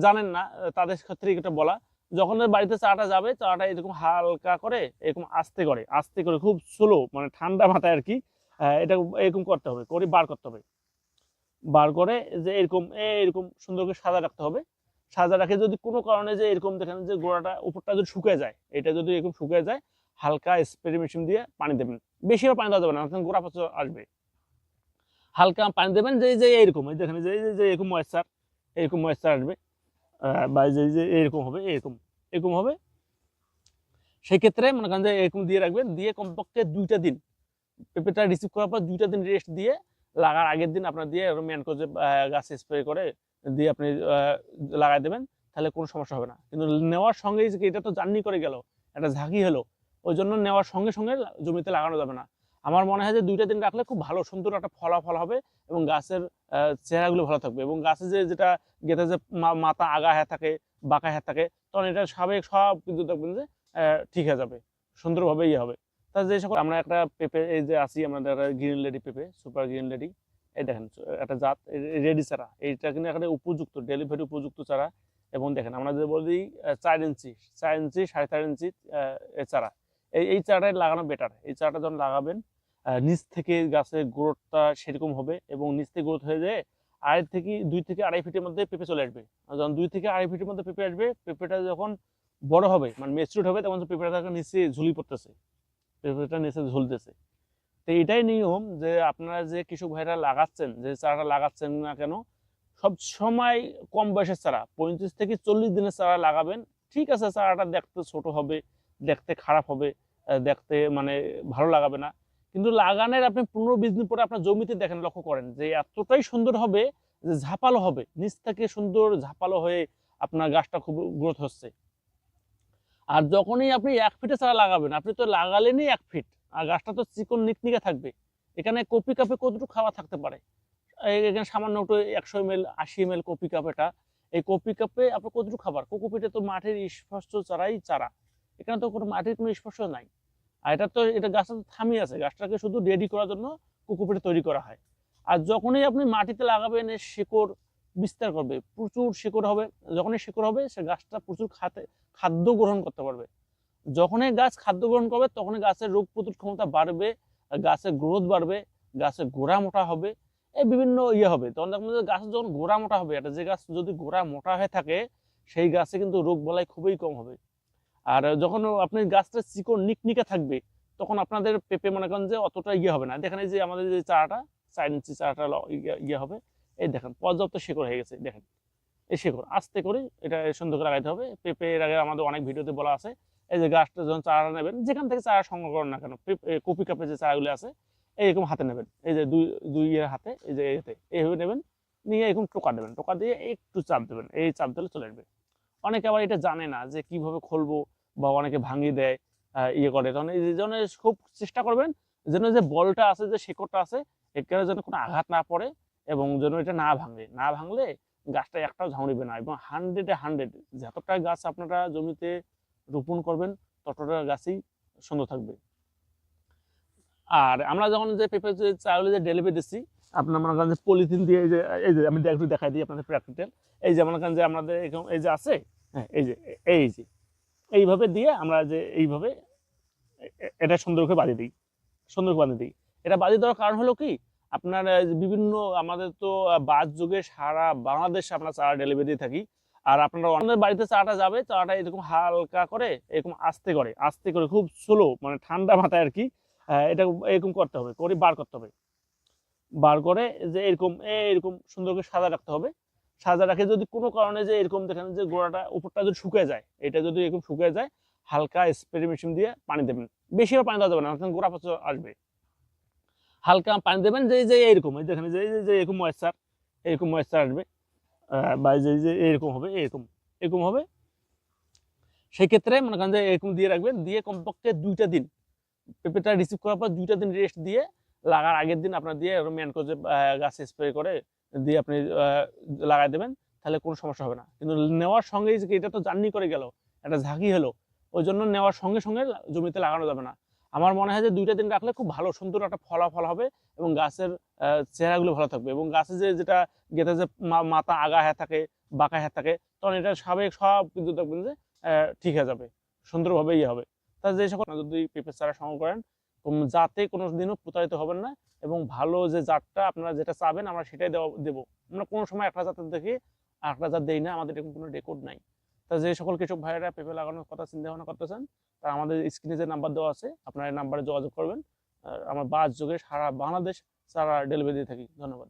জানেন না তাদের ক্ষেত্রে এটা বলা, যখন বাড়িতে চাটা যাবে, চাটা এরকম হালকা করে, এরকম আস্তে করে আস্তে করে, খুব স্লো মানে ঠান্ডা মাথায় আর কি এটা এরকম করতে হবে, করে বার করতে হবে। বার করে যে এরকম এরকম সুন্দর করে সাজা রাখতে হবে। সাজা রাখে যদি কোনো কারণে যে এরকম দেখেন যে গোড়াটা, উপরটা যদি শুকিয়ে যায়, এটা যদি এরকম শুকিয়ে যায়, হালকা স্প্রে মেশিন দিয়ে পানি দেবেন। বেশি আর পানি দেওয়া যাবে না গোড়া পচা আসবে। হালকা পানি দেবেন, যে যে এরকম দেখেন, যে, যে- এরকম ময়েশ্চার এরকম ময়েশ্চার আসবে। বা যে এরকম হবে, এরকম এরকম হবে। সেক্ষেত্রে মনে করেন যে এরকম দিয়ে রাখবেন, দিয়ে কমপক্ষে দুইটা দিন, পেঁপেটা রিসিভ করার পর দুইটা দিন রেস্ট দিয়ে লাগার আগের দিন আপনার দিয়ে ম্যান করে গাছে স্প্রে করে দিয়ে আপনি লাগাই দেবেন, তাহলে কোনো সমস্যা হবে না। কিন্তু নেওয়ার সঙ্গেই যে, এটা তো জার্নি করে গেল, একটা ঝাঁকি হলো, ওই জন্য নেওয়ার সঙ্গে সঙ্গে জমিতে লাগানো যাবে না। আমার মনে হয় যে দুইটা দিন রাখলে খুব ভালো, সুন্দর একটা ফলাফল হবে এবং গাছের চেহারাগুলো ভালো থাকবে এবং গাছে যে, যেটা গেতে যে মাথা আগা হ্যাঁ থাকে, বাঁকা হ্যাঁ থাকে, তখন এটা স্বাভাবিক সব কিন্তু দেখবেন যে ঠিক হয়ে যাবে, সুন্দরভাবে ইয়ে হবে। তা যে সকল আমরা একটা পেঁপে, এই যে আছি আমাদের গ্রিন লেডি পেঁপে সুপার গ্রিন লেডি এই দেখেন, একটা জাত রেডি চারা, এইটা কিন্তু এখানে উপযুক্ত ডেলিভারি উপযুক্ত চারা এবং দেখেন আমরা যে বলি চার ইঞ্চি চার ইঞ্চি, সাড়ে চার ইঞ্চি চারা। এই এই চারাটাই লাগানো বেটার এই চারাটা যখন লাগাবেন নিচ থেকে গাছের গ্রোথটা সেরকম হবে এবং নিচ থেকে গ্রোথ হয়ে যায় আড়াই থেকে দুই থেকে আড়াই ফিটের মধ্যে পেঁপে চলে আসবে। যখন দুই থেকে আড়াই ফিটের মধ্যে পেঁপে আসবে, পেঁপেটা যখন বড় হবে মানে মেচুর হবে, তখন পেঁপেটা নিচে ঝুলি পড়তেছে। পেঁপেটা নিচে ঝুলতেছে। তো এটাই নিয়ম যে আপনারা যে কৃষক ভাইরা লাগাচ্ছেন, যে চারাটা লাগাচ্ছেন না কেন, সব সময় কম বয়সের চারা, পঁয়ত্রিশ থেকে চল্লিশ দিনের চারা লাগাবেন। ঠিক আছে, চারাটা দেখতে ছোট হবে, দেখতে খারাপ হবে দেখতে মানে ভালো লাগাবে না। কিন্তু লাগানের আপনি পনেরো বিশ দিন পরে আপনার জমিতে দেখেন, লক্ষ্য করেন যে এতটাই সুন্দর হবে যে ঝাপালো হবে। নিচ থেকে সুন্দর ঝাপালো হয়ে আপনার গাছটা খুব গ্রোথ হচ্ছে। আর যখনই আপনি এক ফিটে চারা লাগাবেন, আপনি তো লাগালেনই এক ফিট, আর গাছটা তো চিকন নিকনিকে থাকবে। এখানে কপি কাপে কতটুকু খাওয়া থাকতে পারে? এখানে সামান্য একটু একশো এম এল আশি এম এল কপি কাপ এটা। এই কপি কাপে আপনার কতটুকু খাবার? কোকোপিটে তো মাটির স্পষ্ট চারাই চারা। এখানে তো কোনো মাটির কোনো স্পর্শ নাই। আর এটা তো এটা গাছটা থামি আছে। গাছটাকে শুধু রেডি করার জন্য কোকোপিটে তৈরি করা হয়। আর যখনই আপনি মাটিতে লাগাবেন, এর শিকড় বিস্তার করবে। প্রচুর শিকড় হবে। যখনই শিকড় হবে, সে গাছটা প্রচুর খাতে খাদ্য গ্রহণ করতে পারবে। যখনই গাছ খাদ্য গ্রহণ করবে, তখনই গাছের রোগ প্রতিরোধ ক্ষমতা বাড়বে গাছের গ্রোথ বাড়বে, গাছের গোড়া মোটা হবে এই বিভিন্ন ইয়ে হবে। তখন দেখবেন যে গাছের যখন গোড়া মোটা হবে একটা যে গাছ যদি গোড়া মোটা হয়ে থাকে, সেই গাছে কিন্তু রোগ বলাই খুবই কম হবে। আর যখন আপনি গাছটা চিকন নিকনিকে থাকবে, তখন আপনাদের পেঁপে মনে করেন যে অতটা ইয়ে হবে না। দেখেন এই যে আমাদের যে চারাটা, চার ইঞ্চি চারাটা ইয়ে- ইয়ে হবে। এই দেখেন, পর্যাপ্ত শিকড় হয়ে গেছে, দেখেন। এই শিকড়, আস্তে করে এটা সুন্দর করে লাগাইতে হবে। পেঁপে এর আগে আমাদের অনেক ভিডিওতে বলা আছে, এই যে গাছটা যখন চারা নেবেন, যেখান থেকে চারা সংগ্রহ করেন না কেন কপি কাপে যে চারাগুলো আছে, এইরকম হাতে নেবেন। এই যে দুই দুই ইয়ের হাতে, এই যে এতে, এইভাবে নেবেন, নিয়ে এরকম টোকা দেবেন। টোকা দিয়ে একটু চাপ দেবেন, এই চাপ দিলে চলে আসবে। অনেকে আবার এটা জানে না যে কীভাবে খুলবো বা অনেকে ভাঙিয়ে দেয় ইয়ে করে। তখন এই জন্য খুব চেষ্টা করবেন যেন যে বলটা আছে, যে শিকড়টা আছে এখানে যেন কোনো আঘাত না পড়ে এবং যেন এটা না ভাঙে। না ভাঙলে গাছটা একটাও ঝাউড়িবে না এবং হান্ড্রেডে হান্ড্রেড যতটা গাছ আপনারা জমিতে রোপণ করবেন, ততটা গাছই সুন্দর থাকবে। আর আমরা যখন যে পেপার যে চাউলে যে ডেলিভারি দিচ্ছি আপনার মনে করেন যে পলিথিন দিয়ে এই যে এই যে আমি একটু দেখাই দিই আপনাদের প্র্যাকটিক্যাল এই যে মনে করেন যে আমাদের এই যে আছে হ্যাঁ এই যে এই যে এইভাবে দিয়ে আমরা যে এইভাবে এটা সুন্দর করে বাঁধিয়ে দিই, সুন্দর করে বাঁধিয়ে দিই। এটা বাঁধিয়ে দেওয়ার কারণ হলো কি? আপনার বিভিন্ন আমাদের তো বাস যুগে সারা বাংলাদেশে আমরা চারা ডেলিভারি দিয়ে থাকি। আর আপনারা আমাদের বাড়িতে চাটা যাবে, চাটা এরকম হালকা করে, এরকম আস্তে করে আস্তে করে, খুব স্লো মানে ঠান্ডা মাথায় আর কি এটা এরকম করতে হবে, করে বার করতে হবে। বার করে যে এরকম এরকম সুন্দর করে সাজা রাখতে হবে। সাজা রাখে যদি কোনো কারণে যে এরকম দেখেন যে গোড়াটা, উপরটা যদি শুকিয়ে যায়, এটা যদি এরকম শুকিয়ে যায়, হালকা স্প্রে মেশিন দিয়ে পানি দেবেন। বেশি পানি দেওয়া যাবে না গোড়া পচা আসবে। হালকা পানি দেবেন যে যে এরকম দেখেন যে যে- এরকম ময়েশ্চার এরকম ময়েশ্চার আসবে বা যে যে এরকম হবে, এরকম এরকম হবে। সেক্ষেত্রে মনে করেন যে এরকম দিয়ে রাখবেন, দিয়ে কমপক্ষে দুইটা দিন, পেঁপেটা রিসিভ করার পর দুইটা দিন রেস্ট দিয়ে, লাগার আগের দিন আপনার দিয়ে ম্যান করে গাছে স্প্রে করে দিয়ে আপনি লাগাই দেবেন, তাহলে কোনো সমস্যা হবে না। কিন্তু নেওয়ার সঙ্গেই যে এটা তো জার্নি করে গেল, একটা ঝাঁকি হলো, ওই জন্য নেওয়ার সঙ্গে সঙ্গে জমিতে লাগানো যাবে না। আমার মনে হয় যে দুইটা দিন রাখলে খুব ভালো, সুন্দর একটা ফলাফল হবে এবং গাছের চেহারাগুলো ভালো থাকবে এবং গাছে যে যেটা গেতে যে মাথা আগা হ্যাঁ থাকে, বাঁকা হ্যাঁ থাকে, তখন এটা স্বাভাবিক সব কিন্তু দেখবেন যে ঠিক হয়ে যাবে সুন্দরভাবে ইয়ে হবে। তা যে সকল যদি পেঁপে চারা সংগ্রহ করেন যাতে কোনো দিনও প্রতারিত হবেন না এবং ভালো যে জাতটা আপনারা যেটা চাবেন, আমরা সেটাই দেওয়া দেবো। আমরা কোনো সময় একটা জাতের দেখি একটা জাত দেই না, আমাদের এরকম কোনো রেকর্ড নাই। তা যে সকল কৃষক ভাইয়েরা পেপে লাগানোর কথা চিন্তা ভাবনা করতেছেন তা আমাদের স্ক্রিনে যে নাম্বার দেওয়া আছে, আপনারা এই নাম্বারে যোগাযোগ করবেন। আর আমার বাস যোগে সারা বাংলাদেশ, সারা ডেলিভারি দিয়ে থাকি। ধন্যবাদ।